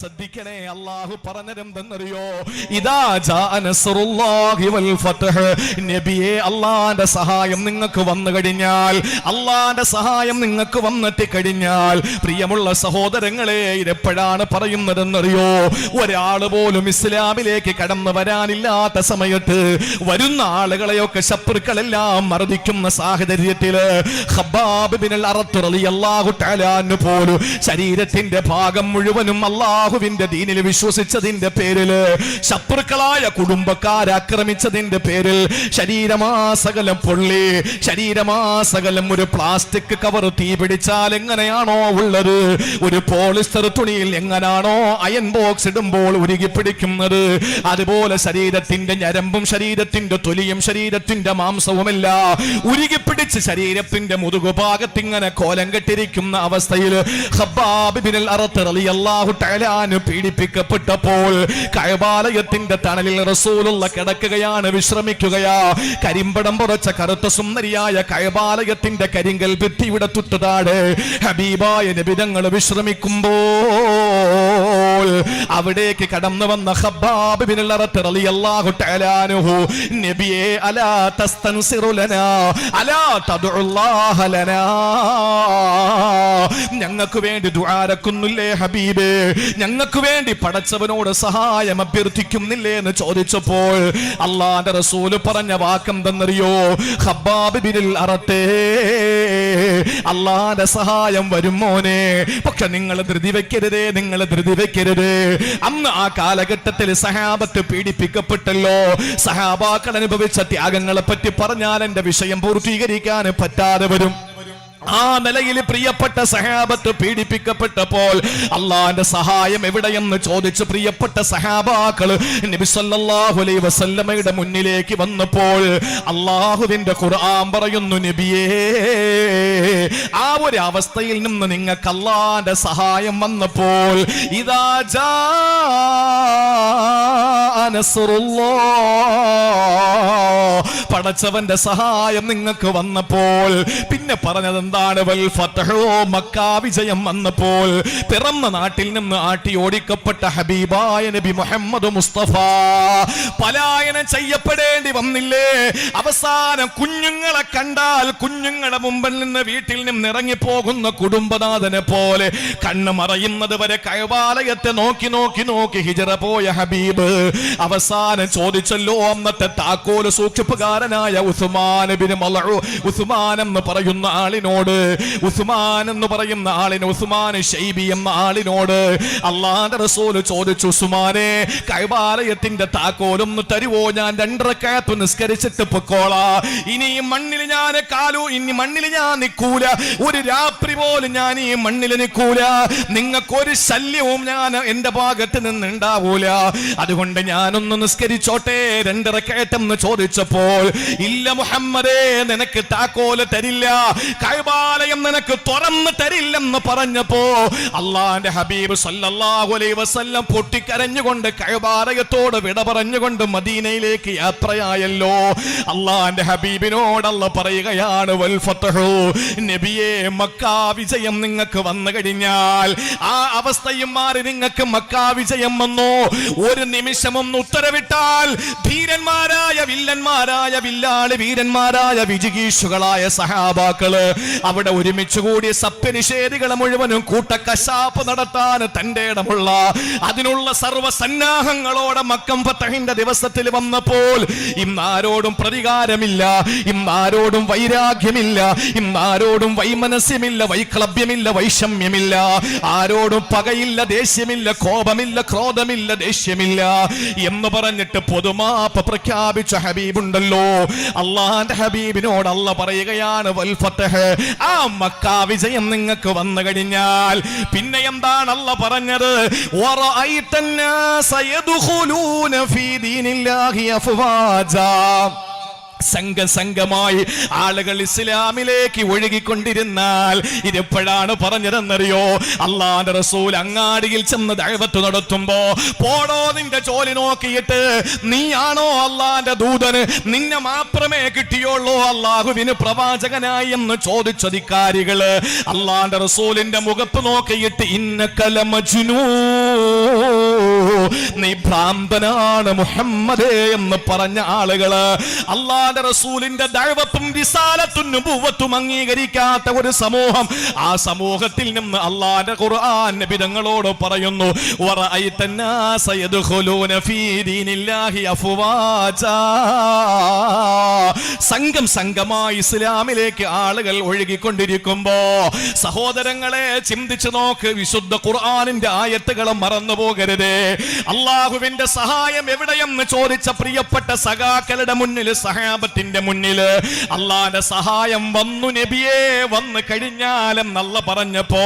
ശ്രദ്ധിക്കണേ അള്ളാഹു പറഞ്ഞതെന്തെന്നറിയോ? ഇതാ നബിയെ അള്ളാന്റെ സഹായം നിങ്ങൾക്ക് വന്നു കഴിഞ്ഞാൽ അള്ളാന്റെ സഹായം നിങ്ങൾക്ക് വന്നെത്തി കഴിഞ്ഞാൽ പ്രിയമുള്ള സഹോദരങ്ങളെ ഇതെപ്പോഴാണ് പറയുന്നതെന്നറിയോ? ഒരാൾ പോലും ഇസ്ലാമിലേക്ക് കടന്നു വരാനില്ലാത്ത സമയത്ത് വരുന്ന ആളുകളെയൊക്കെ ശത്രുക്കളെല്ലാം മർദ്ദിക്കുന്ന സാഹചര്യത്തിൽ പോലും ശരീരത്തിന്റെ ഭാഗം മുഴുവനും അള്ളാഹുവിന്റെ ദീനിൽ വിശ്വസിച്ചതിന്റെ പേരിൽ ശത്രുക്കളായ കുടുംബക്കാരാക്രമിച്ചതിന്റെ പേരിൽ ശരീരമാസകലം പൊള്ളി ശരീരമാസകലം ഒരു പ്ലാസ്റ്റിക് കവർ തീ പിടിച്ചാൽ എങ്ങനെയാണോ ഉള്ളത്? ഒരു പോളിസ്റ്റർ തുണിയിൽ എങ്ങനാണോ അയൺ ബോക്സ് ഇടുമ്പോൾ ഉരുകി പിടിക്കുന്നത്? അതുപോലെ ശരീരത്തിന്റെ ഞരമ്പും ശരീരത്തിന്റെ തൊലിയും ശരീരത്തിന്റെ മാംസവുമല്ല ഉരുകി പിടിച്ച് ശരീരത്തിന്റെ മുതുകുഭാഗത്തിങ്ങനെ കോലം കെട്ടിരിക്കുന്ന അവസ്ഥയിൽ തആല അൻഹു പീഡിപ്പിക്കപ്പെട്ടപ്പോൾ കയബാലയത്തിന്റെ തണലിൽ റസൂലുള്ള കിടക്കുകയാണ് വിശ്രമിക്കുകയാ. കരിമ്പടം പുറച്ച കറുത്ത സുന്ദരിയായ കയബാലയത്തിന്റെ കരിങ്കൽ ഭിത്തിയുടെ തൊട്ടുതാഴെ ഹബീബായ നിബിതങ്ങൾ വിശ്രമിക്കുമ്പോൾ അവിടേക്ക് കടന്നു വന്ന നബിയെ അലാ അലാ ഞങ്ങൾക്ക് വേണ്ടി ദുആരക്കുന്നില്ലേ ഹബീബേ? ഞങ്ങൾക്ക് വേണ്ടി പടച്ചവനോട് സഹായം അഭ്യർത്ഥിക്കുന്നില്ലേ എന്ന് ചോദിച്ചപ്പോൾ അള്ളാന്റെ റസൂൽ പറഞ്ഞ വാക്കെന്തെന്നറിയോ? ഖബ്ബാബ് ബിനുൽ അറത്തേ. അള്ളാന്റെ സഹായം വരും മോനെ. പക്ഷെ നിങ്ങൾ ധൃതി വെക്കരുതേ നിങ്ങൾ ധൃതി വെക്കരുത്. അന്ന് ആ കാലഘട്ടത്തിൽ സഹാബത്ത് പീഡിപ്പിക്കപ്പെട്ടല്ലോ. സഹാബാക്കൾ അനുഭവിച്ച ത്യാഗങ്ങളെ പറ്റി പറഞ്ഞാൽ എന്റെ വിഷയം പൂർത്തീകരിക്കാൻ പറ്റാതെ വരും. ആ നിലയിൽ പ്രിയപ്പെട്ട സഹാബത്ത് പീഡിപ്പിക്കപ്പെട്ടപ്പോൾ അള്ളാന്റെ സഹായം എവിടെയെന്ന് ചോദിച്ച് പ്രിയപ്പെട്ട സഹാബാക്കൾ നബി സല്ലല്ലാഹു അലൈഹി വസല്ലമയുടെ മുന്നിലേക്ക് വന്നപ്പോൾ അള്ളാഹുവിന്റെ ഖുർആൻ പറയുന്നു നബിയേ ആ ഒരു അവസ്ഥയിൽ നിന്ന് നിങ്ങൾക്ക് അള്ളാന്റെ സഹായം വന്നപ്പോൾ ഇതാ പടച്ചവന്റെ സഹായം നിങ്ങൾക്ക് വന്നപ്പോൾ പിന്നെ പറഞ്ഞത് എന്താണ് വൽ ഫതഹോ? മക്ക വിജയം വന്നപ്പോൾ പിറന്ന നാട്ടിൽ നിന്ന് ആട്ടി ഓടിക്കപ്പെട്ട ഹബീബായ നബി മുഹമ്മദ് മുസ്തഫ. പലായനം ചെയ്യപ്പെടേണ്ടി വന്നില്ലേ? അവസാനം കുഞ്ഞുങ്ങളെ കണ്ടാൽ കുഞ്ഞുങ്ങളെ മുമ്പിൽ നിന്ന് വീട്ടിൽ നിന്ന് ഇറങ്ങിപ്പോകുന്ന കുടുംബനാഥനെ പോലെ കണ്ണ് മറയുന്നത് വരെ കൈവാലയത്തെ നോക്കി നോക്കി നോക്കി ഹിജറ പോയ ഹബീബ്. അവസാനം ചോദിച്ചല്ലോ അന്നത്തെ താക്കോൽ സൂക്ഷിപ്പുകാരനായ ഉസ്മാൻ ബിൻ ഉസ്മാൻ എന്ന് പറയുന്ന ആളിനോട് ഉസ്മാൻ എന്ന് പറയുന്ന ആളിന് ഉസ്മാൻ ഷൈബി എന്ന ആളിനോട് അള്ളാന്റെ റസൂൽ ചോദിച്ചു ഉസ്മാനെ കൈബാലയത്തിന്റെ താക്കോലും തരുവോ? ഞാൻ രണ്ടരക്കകത്ത് നിസ്കരിച്ചിട്ട് പൊക്കോളാ. ഇനി ഈ മണ്ണിൽ ഞാൻ കാലു ഇനി മണ്ണിൽ ഞാൻ നിൽക്കൂല. ഒരു രാത്രി പോലും ഞാൻ ഈ മണ്ണിൽ നിൽക്കൂല. നിങ്ങൾക്ക് ഒരു ശല്യവും ഞാൻ എന്റെ ഭാഗത്ത് നിന്ന് ഉണ്ടാവൂല അതുകൊണ്ട് ഞാനൊന്ന് നിസ്കരിച്ചോട്ടെ. രണ്ടരക്കയറ്റെന്ന് ചോദിച്ചപ്പോൾ ഇല്ല മുഹമ്മദേ നിനക്ക് താക്കോൽ തരില്ല. നിനക്ക് തുറന്ന് തരില്ലെന്ന് പറഞ്ഞപ്പോ അള്ളാന്റെ ഹബീബ് സല്ലല്ലാഹു അലൈഹി വസല്ലം പൊട്ടിക്കരഞ്ഞുകൊണ്ട് കൈബാലയത്തോട് വിട പറഞ്ഞുകൊണ്ട് മദീനയിലേക്ക് യാത്രയായല്ലോ. അള്ളാന്റെ ഹബീബിനോടല്ല പറയുകയാണ് വൽ നബിയെ മക്ക വിജയം നിങ്ങൾക്ക് വന്നു കഴിഞ്ഞാൽ ആ അവസ്ഥയും മാറി നിങ്ങൾക്ക് മക്ക വിജയം വന്നു. ഒരു നിമിഷം ഒന്ന് ഉത്തരവിട്ടാൽ ധീരന്മാരായ വില്ലന്മാരായ വില്ലാളി വീരന്മാരായ വിജിഗീഷുകളായ സഹാബാക്കൾ അവിടെ ഒരുമിച്ച് കൂടിയ സത്യനിഷേധികളെ മുഴുവനും കൂട്ടക്കശാപ്പ് നടത്താൻ തന്റെ ഇടമുള്ള അതിനുള്ള സർവസന്നാഹങ്ങളോടെ മക്കം ഫത്തഹിന്റെ ദിവസത്തിൽ വന്നപ്പോൾ ഇന്നാരോടും പ്രതികാരമില്ല ഇന്നാരോടും വൈരാഗ്യമില്ല ഇന്നാരോടും വൈമനസ്യമില്ല വൈക്ലഭ്യമില്ല വൈഷമ്യമില്ല. ആരോടും പകയില്ല ദേഷ്യമില്ല കോപമില്ല ക്രോധമില്ല ദേഷ്യമില്ല എന്ന് പറഞ്ഞിട്ട് പൊതുമാപ്പ് പ്രഖ്യാപിച്ച ഹബീബുണ്ടല്ലോ. അള്ളാന്റെ ഹബീബിനോട് അല്ല പറയുകയാണ് വൽ ഫതഹ് ആ മക്ക വിജയം നിങ്ങൾക്ക് വന്നു കഴിഞ്ഞാൽ പിന്നെ എന്താണ് അല്ല പറഞ്ഞത് വറഅയ്ത الناس يدخلون في دين الله أفواجا സംഘസംഘമായി ആളുകൾ ഇസ്ലാമിലേക്ക് ഒഴുകിക്കൊണ്ടിരുന്നാൽ ഇതെപ്പോഴാണ് പറഞ്ഞതെന്നറിയോ? അള്ളാന്റെ റസൂൽ അങ്ങാടിയിൽ ചെന്ന് ദൈവത്ത് നടത്തുമ്പോ പോടോ നിന്റെ ജോലി നോക്കിയിട്ട് നീയാണോ അള്ളാന്റെ ദൂതന്? നിന്നെ മാത്രമേ കിട്ടിയുള്ളൂ അള്ളാഹുവിന് പ്രവാചകനായി എന്ന് ചോദിച്ചധികാരികൾ അള്ളാന്റെ റസൂലിന്റെ മുഖത്ത് നോക്കിയിട്ട് ഇന്നക്കല മജ്നൂൻ നീ ഭ്രാന്തനാണ് മുഹമ്മദേ എന്ന് പറഞ്ഞ ആളുകൾ അള്ളാന്റെ റസൂലിന്റെ ദൈവത്തും വിസാലത്തും പൂവത്തും അംഗീകരിക്കാത്ത ഒരു സമൂഹം. ആ സമൂഹത്തിൽ നിന്ന് അള്ളാന്റെ ഖുർആൻ നബിതങ്ങളോട് പറയുന്നു സംഘം സംഘമായി ഇസ്ലാമിലേക്ക് ആളുകൾ ഒഴുകിക്കൊണ്ടിരിക്കുമ്പോ സഹോദരങ്ങളെ ചിന്തിച്ചു നോക്ക് വിശുദ്ധ ഖുർആാനിന്റെ ആയത്തുകളും മറന്നു പോകരുതേ അള്ളാഹു അള്ളാഹുവിന്റെ സഹായം എവിടെയെന്ന് ചോദിച്ച പ്രിയപ്പെട്ട സഖാക്കളുടെ മുന്നിൽ സഹാബത്തിന്റെ മുന്നിൽ അള്ളാന്റെ സഹായം വന്നു നബിയെ വന്നു നല്ല പറഞ്ഞപ്പോ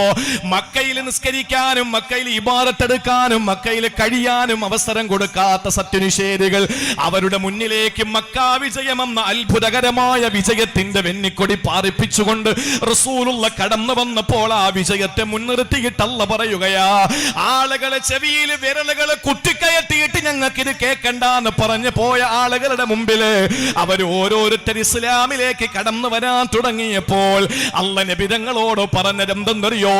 മക്കയിൽ നിസ്കരിക്കാനും മക്കയിൽ ഇബാദത്തെടുക്കാനും മക്കയിൽ കഴിയാനും അവസരം കൊടുക്കാത്ത സത്യനിഷേധികൾ അവരുടെ മുന്നിലേക്ക് മക്കാ വിജയമെന്ന അത്ഭുതകരമായ വിജയത്തിന്റെ വെന്നിക്കൊടി പാറിപ്പിച്ചുകൊണ്ട് റസൂലുള്ള കടന്നു വന്നപ്പോൾ ആ വിജയത്തെ മുൻനിർത്തിയിട്ടല്ല പറയുകയാ. ആളുകളെ ചെവിയിൽ വിരലുകൾ കുത്തിക്കയറ്റിയിട്ട് ഞങ്ങൾക്ക് ഇത് കേൾക്കണ്ട എന്ന് പറഞ്ഞു പോയ ആളുകളുടെ മുമ്പിൽ അവർ ഓരോരുത്തർ ഇസ്ലാമിലേക്ക് കടന്നു വരാൻ തുടങ്ങിയപ്പോൾ അല്ല നബിതങ്ങളോട് പറഞ്ഞതെന്തെന്നറിയോ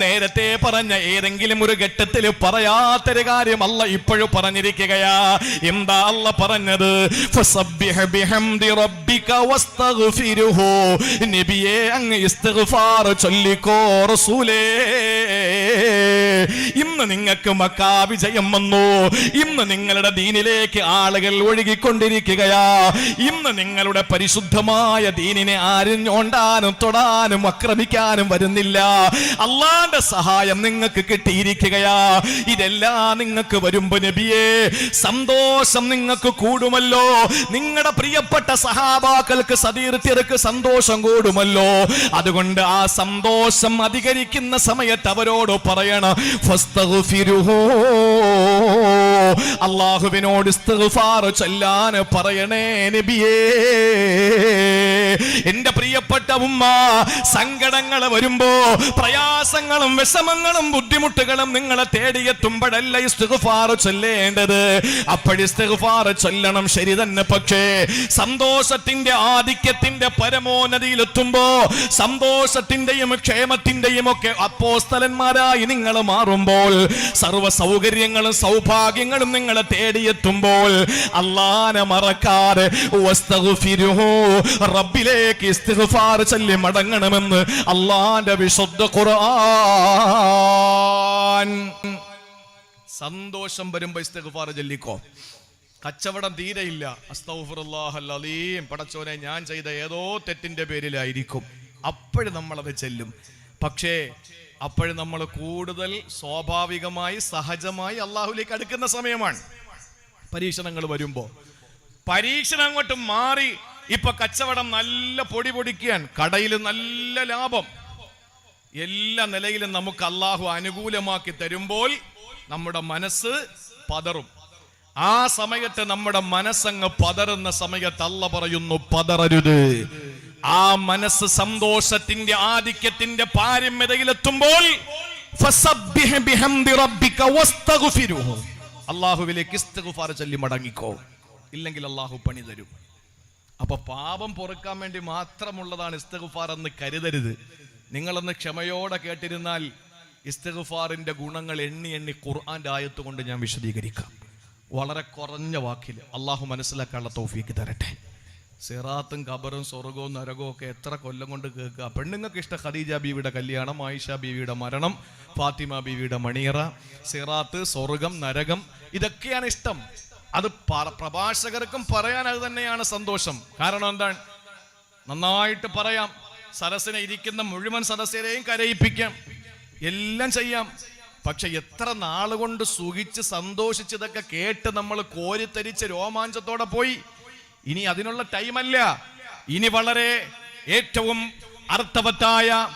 നേരത്തെ പറഞ്ഞ ഏതെങ്കിലും ഒരു ഘട്ടത്തിൽ പറയാത്തൊരു കാര്യം അല്ല ഇപ്പോഴും പറഞ്ഞിരിക്കുകയാ. എന്താ അല്ല പറഞ്ഞത്? നബിയെ ചൊല്ലിക്കോ റസൂലേ. ഇന്ന് നിങ്ങൾക്ക് മക്കാ വിജയം വന്നു. ഇന്ന് നിങ്ങളുടെ ദീനിലേക്ക് ആളുകൾ ഒഴുകിക്കൊണ്ടിരിക്കുകയാ. ഇന്ന് നിങ്ങളുടെ പരിശുദ്ധമായ ദീനിനെ ആരും ഞോണ്ടാനും തൊടാനും ആക്രമിക്കാനും വരുന്നില്ല. അള്ളാന്റെ സഹായം നിങ്ങൾക്ക് കിട്ടിയിരിക്കുകയാ. ഇതെല്ലാം നിങ്ങൾക്ക് വരുമ്പോ നബിയേ സന്തോഷം നിങ്ങൾക്ക് കൂടുമല്ലോ. നിങ്ങളുടെ പ്രിയപ്പെട്ട സഹാബാക്കൾക്ക് സതീർത്ഥ്യർക്ക് സന്തോഷം കൂടുമല്ലോ. അതുകൊണ്ട് ആ സന്തോഷം അധികരിക്കുന്ന സമയത്ത് അവരോട് പറയണം ഫസ്തഗ്ഫിരുഹു. അള്ളാഹുവിനോട് ചൊല്ലാൻ പറയണേ നബിയേ. എന്റെ പ്രിയപ്പെട്ട ഉമ്മ സങ്കടങ്ങൾ വരുമ്പോ പ്രയാസങ്ങളും വിഷമങ്ങളും ബുദ്ധിമുട്ടുകളും നിങ്ങളെ തേടിയെത്തുമ്പോഴല്ല ഇസ്തുഫാറ് ചൊല്ലേണ്ടത്? അപ്പോഴിസ്തിഗ്ഫാർ ചൊല്ലണം ശരി തന്നെ പക്ഷേ സന്തോഷത്തിന്റെ ആധിക്യത്തിന്റെ പരമോന്നതിയിലെത്തുമ്പോ സന്തോഷത്തിന്റെയും ക്ഷേമത്തിന്റെയും ഒക്കെ അപ്പോസ്തലന്മാരായി നിങ്ങൾ മാറുമ്പോൾ സർവ സൗകര്യങ്ങളും സൗഭാഗ്യങ്ങളും നിങ്ങളെ തേടിയെത്തുമ്പോൾ അള്ളാനെ മറക്കാതെ ഇസ്തിഗ്ഫാർ ചൊല്ലി മടങ്ങണമെന്ന് അള്ളാന്റെ വിശുദ്ധ ഖുർആൻ. സന്തോഷം വരുമ്പോ ഇസ്തിഗ്ഫാർ ചൊല്ലിക്കോ? കച്ചവടം തീരെയില്ല. അസ്തഗ്ഫിറുല്ലാഹൽ അലീം പടച്ചോനെ ഞാൻ ചെയ്ത ഏതോ തെറ്റിന്റെ പേരിലായിരിക്കും. അപ്പോഴും നമ്മളത് ചെല്ലും. പക്ഷേ അപ്പോഴും നമ്മൾ കൂടുതൽ സ്വാഭാവികമായി സഹജമായി അള്ളാഹുലേക്ക് അടുക്കുന്ന സമയമാണ്. പരീക്ഷണങ്ങൾ വരുമ്പോൾ പരീക്ഷണം അങ്ങോട്ട് മാറി ഇപ്പൊ കച്ചവടം നല്ല പൊടി പൊടിക്കാൻ കടയിൽ നല്ല ലാഭം. എല്ലാ നിലയിലും നമുക്ക് അള്ളാഹു അനുകൂലമാക്കി തരുമ്പോൾ നമ്മുടെ മനസ്സ് പതറും. ആ സമയത്ത് നമ്മുടെ മനസ്സങ്ങ് പതറുന്ന സമയത്ത് അല്ല പറയുന്നു പതറരുത്. ആ മനസ്സ് സന്തോഷത്തിന്റെ ആധിക്യത്തിന്റെ പാരമ്യതയിലെത്തുമ്പോൾ. അള്ളാഹുവിലേക്ക് ചൊല്ലി മടങ്ങിക്കോ. ഇല്ലെങ്കിൽ അള്ളാഹു പണി തരും. അപ്പൊ പാപം പൊറുക്കാൻ വേണ്ടി മാത്രമുള്ളതാണ് ഇസ്തിഗ്ഫാർ എന്ന് കരുതരുത്. നിങ്ങളൊന്ന് ക്ഷമയോടെ കേട്ടിരുന്നാൽ ഇസ്തഗുഫാറിന്റെ ഗുണങ്ങൾ എണ്ണി എണ്ണി ഖുർആന്റെ ആയത്ത് കൊണ്ട് ഞാൻ വിശദീകരിക്കാം. വളരെ കുറഞ്ഞ വാക്കിൽ അള്ളാഹു മനസ്സിലാക്കാനുള്ള തൗഫീക്ക് തരട്ടെ. സിറാത്തും ഖബറും സ്വർഗവും നരകവും ഒക്കെ എത്ര കൊല്ലം കൊണ്ട് കേൾക്കുക. പെണ്ണുങ്ങൾക്ക് ഇഷ്ട ഖദീജ ബീവിയുടെ കല്യാണം ആയിഷ ബീവിയുടെ മരണം ഫാത്തിമ ബീവിയുടെ മണിയറ സിറാത്ത് സ്വർഗം നരകം ഇതൊക്കെയാണ് ഇഷ്ടം. അത് പ്രഭാഷകർക്കും പറയാൻ അത് തന്നെയാണ് സന്തോഷം. കാരണം എന്താണ്? നന്നായിട്ട് പറയാം. സരസിനെ ഇരിക്കുന്ന മുഴുവൻ സദസ്യരെയും കരയിപ്പിക്കാം. എല്ലാം ചെയ്യാം. പക്ഷെ എത്ര നാളുകൊണ്ട് സുഖിച്ച് സന്തോഷിച്ച് ഇതൊക്കെ കേട്ട് നമ്മൾ കോരിത്തരിച്ച് രോമാഞ്ചത്തോടെ പോയി. ഇനി അതിനുള്ള ടൈമല്ല. ഇനി വളരെ ഏറ്റവും അർത്ഥവത്തായ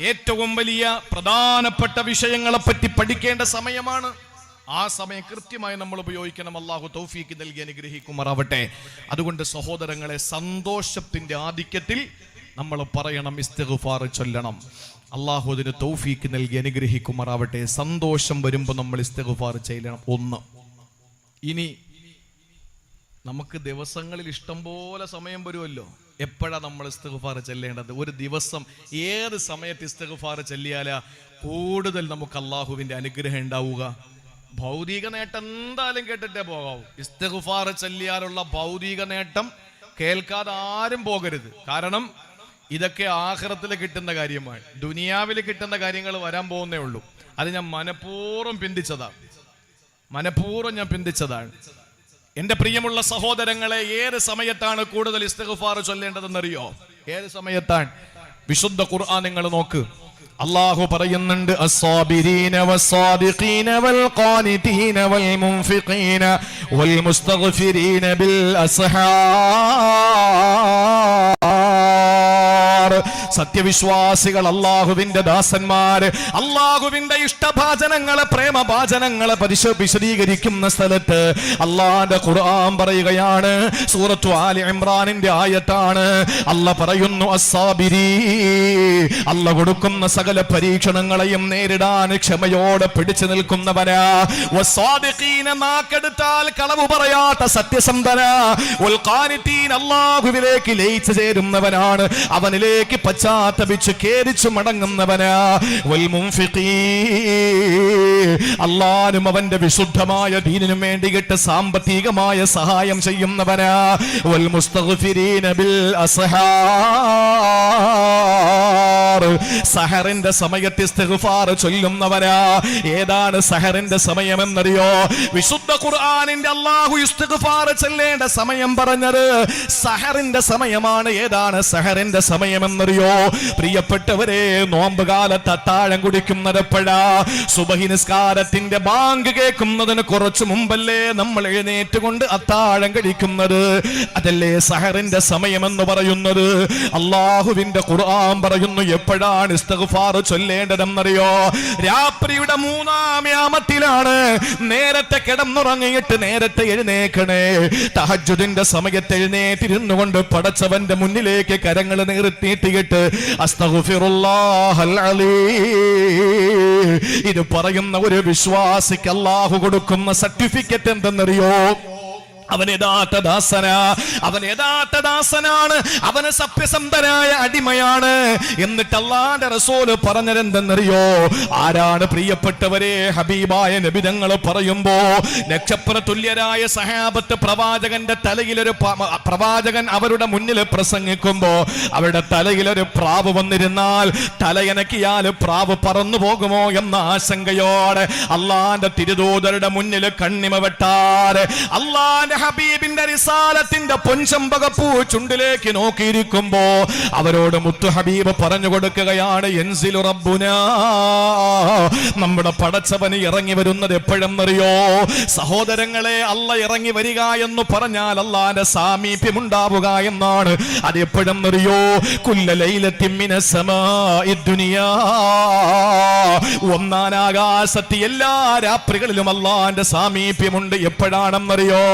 ഏറ്റവും വലിയ പ്രധാനപ്പെട്ട വിഷയങ്ങളെപ്പറ്റി പഠിക്കേണ്ട സമയമാണ്. ആ സമയം കൃത്യമായി നമ്മൾ ഉപയോഗിക്കണം. അള്ളാഹു തൗഫീക്ക് നൽകി അനുഗ്രഹിക്കുമാറാവട്ടെ. അതുകൊണ്ട് സഹോദരങ്ങളെ സന്തോഷത്തിന്റെ ആധിക്യത്തിൽ നമ്മൾ പറയണം ഇസ്തിഗ്ഫാർ ചൊല്ലണം. അള്ളാഹു അതിന് തൗഫീക്ക് നൽകി അനുഗ്രഹിക്കുമാറാവട്ടെ. സന്തോഷം വരുമ്പോൾ നമ്മൾ ഇസ്തിഗ്ഫാർ ചെയ്യണം. ഒന്ന്. ഇനി നമുക്ക് ദിവസങ്ങളിൽ ഇഷ്ടം പോലെ സമയം വരുമല്ലോ. എപ്പോഴാ നമ്മൾ ഇസ്തിഗ്ഫാർ ചെല്ലേണ്ടത്? ഒരു ദിവസം ഏത് സമയത്ത് ഇസ്തിഗ്ഫാർ ചെല്ലിയാലാ? കൂടുതൽ നമുക്ക് അള്ളാഹുവിന്റെ അനുഗ്രഹം ഉണ്ടാവുക. ഭൗതിക നേട്ടം എന്തായാലും കേട്ടിട്ടേ പോകാവൂ. ഇസ്തിഗ്ഫാർ ചൊല്ലിയാലുള്ള ഭൗതിക നേട്ടം കേൾക്കാതെ ആരും പോകരുത്. കാരണം ഇതൊക്കെ ആഖിറത്തിൽ കിട്ടുന്ന കാര്യമാണ്. ദുനിയാവിൽ കിട്ടുന്ന കാര്യങ്ങൾ വരാൻ പോകുന്നേ ഉള്ളൂ. അത് ഞാൻ മനഃപൂർവം പിന്തിച്ചതാണ് മനഃപൂർവം ഞാൻ പിന്തിച്ചതാണ്. എന്റെ പ്രിയമുള്ള സഹോദരങ്ങളെ ഏത് സമയത്താണ് കൂടുതൽ ഇസ്തിഗ്ഫാർ ചൊല്ലേണ്ടതെന്നറിയോ? ഏത് സമയത്താണ്? വിശുദ്ധ ഖുർആൻ നിങ്ങൾ നോക്ക്. അള്ളാഹു പറയുന്നുണ്ട് അസ്സാബിരീന വസ്സാദിഖീന വൽ ഖാനിതീന വൽ മുൻഫിഖീന വൽ മുസ്തഗ്ഫിരീന ബിൽ അസ്ഹാർ സത്യവിശ്വാസികൾ അള്ളാഹുവിന്റെ ദാസന്മാര് അള്ളാഹുവിന്റെ ഇഷ്ടഭാചനങ്ങളെ പ്രേമഭാചനങ്ങളെ പരിശ വിശദീകരിക്കുന്ന സ്ഥലത്ത് അള്ളാന്റെ ഖുർആൻ പറയുകയാണ്. സൂറത്തു ആലി ഇമ്രാനിന്റെ ആയത്താണ്. അല്ല പറയുന്നു അസാബിരി അല്ല കൊടുക്കുന്ന സകല പരീക്ഷണങ്ങളെയും നേരിടാൻ ക്ഷമയോടെ പിടിച്ചു നിൽക്കുന്നവനാ. നാക്കെടുത്താൽ കളവ് പറയാത്ത സത്യസന്ധന. അള്ളാഹുവിലേക്ക് ലയിച്ചു ചേരുന്നവനാണ്. അവനിലേക്ക് പശ്ചാത്തപിച്ച് കേരിച്ചു മടങ്ങുന്നവനാ. അള്ളാനും അവന്റെ വിശുദ്ധമായ ദീനിനും വേണ്ടിയിട്ട് സാമ്പത്തികമായ സഹായം ചെയ്യുന്നവനാ. വൽ ബിൽ സഹറിന്റെ സമയത്ത് ഇസ്തിഗ്ഫാർ ചൊല്ലുന്നവരാ ഏതാണ് സഹറിന്റെ സമയം എന്നറിയോ വിശുദ്ധ ഖുർആനിന്റെ അള്ളാഹു ഇസ്തിഗ്ഫാർ ചൊല്ലേണ്ട സമയം പറഞ്ഞത് സഹറിന്റെ സമയമാണ്. ഏതാണ് സഹറിന്റെ സമയമെന്നറിയോ? പ്രിയപ്പെട്ടവരെ നോമ്പ് കാലത്ത് അത്താഴം കുടിക്കുന്നത് എപ്പോഴാ? നിസ്കാരത്തിന്റെ ബാങ്ക് കേൾക്കുന്നതിന് കുറച്ചു മുമ്പല്ലേ നമ്മൾ എഴുന്നേറ്റുകൊണ്ട് അത്താഴം കഴിക്കുന്നത്? അതല്ലേ സഹറിന്റെ സമയമെന്ന് പറയുന്നത്? അള്ളാഹുവിന്റെ ഖുർആൻ പറയുന്നു എപ്പോഴാണ് ഇസ്തിഗ്ഫാർ ചൊല്ലേണ്ടതെന്നറിയോ? രാത്രിയുടെ മൂന്നാം യാമത്തിലാണ്. നേരത്തെ കിടന്നുറങ്ങിയിട്ട് നേരത്തെ എഴുന്നേക്കണേ. തഹജുദിന്റെ സമയത്ത് എഴുന്നേറ്റിരുന്നു കൊണ്ട് പടച്ചവന്റെ മുന്നിലേക്ക് കരങ്ങൾ നിർത്തിയിട്ടിട്ട് അസ്തഗ്ഫിറുല്ലാഹൽ അലീം. ഇത് പറയുന്ന ഒരു വിശ്വാസിക്ക് അള്ളാഹു കൊടുക്കുന്ന സർട്ടിഫിക്കറ്റ് എന്തെന്നറിയോ? അവൻ യഥാർത്ഥ ദാസനാ. അവൻ യഥാർത്ഥ ദാസനാണ്. അവന് സത്യസന്ധനായ അടിമയാണ്. എന്നിട്ട് അള്ളാന്റെ റസോൽ പറഞ്ഞതെന്തെന്നറിയോ? ആരാണ് പ്രിയപ്പെട്ടവരെ? ഹബീബായ നബിതങ്ങൾ പറയുമ്പോ നക്ഷത്ര തുല്യരായ സഹാബത്ത് പ്രവാചകന്റെ തലയിലൊരു പ്രവാചകൻ അവരുടെ മുന്നിൽ പ്രസംഗിക്കുമ്പോ അവരുടെ തലയിലൊരു പ്രാവ് വന്നിരുന്നാൽ തലയനക്കിയാൽ പ്രാവ് പറന്നു പോകുമോ എന്ന ആശങ്കയോടെ അള്ളാന്റെ തിരുദൂതരുടെ മുന്നിൽ കണ്ണിമ വെട്ടാറ്. അള്ളാന്റെ ഹബീബിന്റെ റിസാലത്തിന്റെ പൊൻചമ്പകപ്പൂ ചുണ്ടിലേക്ക് നോക്കിയിരിക്കുമ്പോ അവരോട് മുത്തു ഹബീബ് പറഞ്ഞു കൊടുക്കുകയാണ് നമ്മുടെ പടച്ചവന് ഇറങ്ങി വരുന്നത് എപ്പോഴെന്നറിയോ? സഹോദരങ്ങളെ അല്ല ഇറങ്ങി വരിക എന്ന് പറഞ്ഞാൽ അല്ലാന്റെ സാമീപ്യം ഉണ്ടാവുക എന്നാണ്. അത് എപ്പോഴെന്നറിയോ? കുല്ലലൈലത്തിമ്മിന സമാഇ ദുനിയാ. ഒന്നാം ആകാശത്ത് എല്ലാ രാത്രികളിലും അല്ലാന്റെ സാമീപ്യമുണ്ട്. എപ്പോഴാണെന്നറിയോ?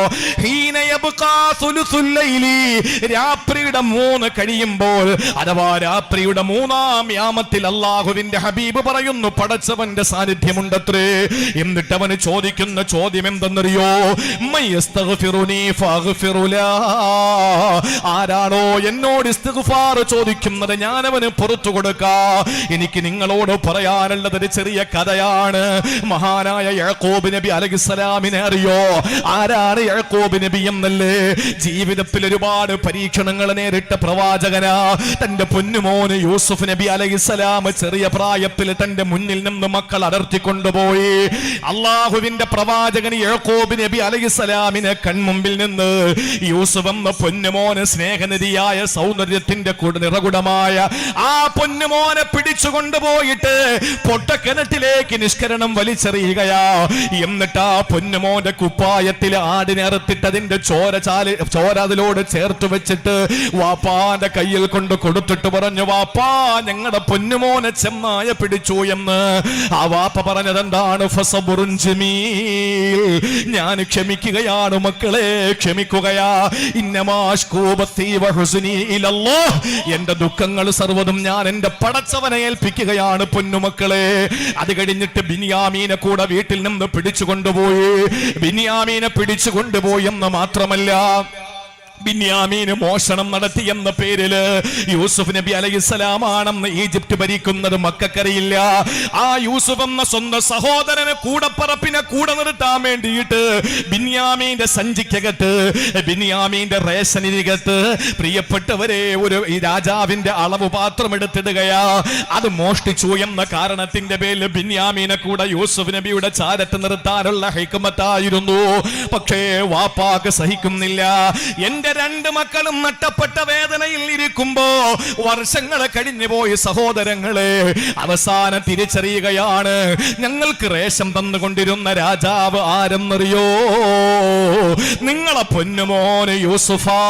രാത്രിയുടെ മൂന്ന് കഴിയുമ്പോൾ അഥവാ രാത്രിയുടെ മൂന്നാം യാമത്തിൽ അള്ളാഹുവിന്റെ ഹബീബ് പറയുന്നു പടച്ചവന്റെ സാന്നിധ്യമുണ്ടത്രേ. എന്നിട്ട് അവന് ചോദിക്കുന്ന ചോദ്യം എന്തെന്നറിയോ. ആരാണോ എന്നോട് ചോദിക്കുന്നത് ഞാൻ അവന് പുറത്തു കൊടുക്കാ. എനിക്ക് നിങ്ങളോട് പറയാനുള്ളത് ഒരു ചെറിയ കഥയാണ്. മഹാനായ യഴക്കോബ് നബി അലഹിസ്സലാമിനെ അറിയോ? ആരാണ് യഴക്കോബ് നബി എന്നല്ലേ ജീവിതത്തിൽ ഒരുപാട് പരീക്ഷണങ്ങൾ നേരിട്ട പ്രവാചകനാ. തന്റെ പൊന്നുമോന് യൂസുഫ് നബി അലൈസലാം ചെറിയ പ്രായത്തിൽ തന്റെ മുന്നിൽ നിന്ന് മക്കൾ അടർത്തിക്കൊണ്ടുപോയി അള്ളാഹുവിന്റെ പ്രവാചകൻ യഴക്കോബ് നബി അലഹിസ്സലാമിനെ കൺമുമ്പിൽ നിന്ന് യൂസുഫ് എന്ന പൊന്നുമോന് സ്നേഹനിധിയായ സൗന്ദര്യത്തിന്റെ നിറകുടമായ ആ പൊന്നുമോനെ പിടിച്ചു കൊണ്ടുപോയിട്ട് പൊട്ടക്കിണറ്റിലേക്ക് നിഷ്കരണം വലിച്ചെറിയുകയാ. എന്നിട്ട് ആ പൊന്നുമോന്റെ കുപ്പായത്തിൽ ആടിനെ അറുത്തിട്ട് അതിന്റെ ചോര ചാൽ ചോര അതിലോട് ചേർത്ത് വെച്ചിട്ട് വാപ്പാന്റെ കയ്യിൽ കൊണ്ട് കൊടുത്തിട്ട് പറഞ്ഞു വാപ്പാ ഞങ്ങളുടെ പൊന്നുമോനെ ചെമ്മായ പിടിച്ചു എന്ന്. ആ വാപ്പ പറഞ്ഞത് എന്താണ് ഞാൻ ക്ഷമിക്കുകയാണ് മക്കളെ ക്ഷമിക്കുകയാ. ഇന്നമാഷ്കൂബത്തി വഹുസ്നി ഇലല്ലാഹ്. എന്റെ ദുഃഖങ്ങൾ സർവതും ഞാൻ എന്റെ പടച്ചവനെ ഏൽപ്പിക്കുകയാണ് പൊന്നുമക്കളെ. അത് കഴിഞ്ഞിട്ട് ബിനിയാമീനെ കൂടെ വീട്ടിൽ നിന്ന് പിടിച്ചു കൊണ്ടുപോയി ബിനിയാമീനെ പിടിച്ചു കൊണ്ടുപോയി എന്ന് മാത്രമല്ല ബിന്യാമീന് മോഷണം നടത്തി എന്ന പേരിൽ യൂസുഫ് നബി അലൈഹിസ്സലാമാണെന്ന് ഈജിപ്റ്റ് ഭരിക്കുന്നത് മക്കക്കറിയില്ല ആ യൂസുഫ് എന്ന സ്വന്തം സഹോദരനെ കൂടപ്പറപ്പിനെ കൂടെ നിർത്താൻ വേണ്ടിയിട്ട് ബിന്യാമീന്റെ സഞ്ചിക്കകത്ത് ബിന്യാമീന്റെ റേഷനിരികത്ത് പ്രിയപ്പെട്ടവരെ ഒരു രാജാവിന്റെ അളവ് പാത്രം എടുത്തിടുകയാ. അത് മോഷ്ടിച്ചു എന്ന കാരണത്തിന്റെ പേരിൽ ബിന്യാമീനെ കൂടെ യൂസുഫ് നബിയുടെ ചാരത്ത് നിർത്താനുള്ള ഹൈക്കമത്തായിരുന്നു. പക്ഷേ വാപ്പാക്ക് സഹിക്കുന്നില്ല. എന്റെ രണ്ട് മക്കളും നട്ടപ്പെട്ട വേദനയിൽ ഇരിക്കുമ്പോ വർഷങ്ങളെ കഴിഞ്ഞു പോയി സഹോദരങ്ങളെ. അവസാനം തിരിച്ചറിയുകയാണ് ഞങ്ങൾക്ക് റേഷം തന്നുകൊണ്ടിരുന്ന രാജാവ് ആരെന്നറിയോ? നിങ്ങളെ പൊന്നുമോന് യൂസുഫാ.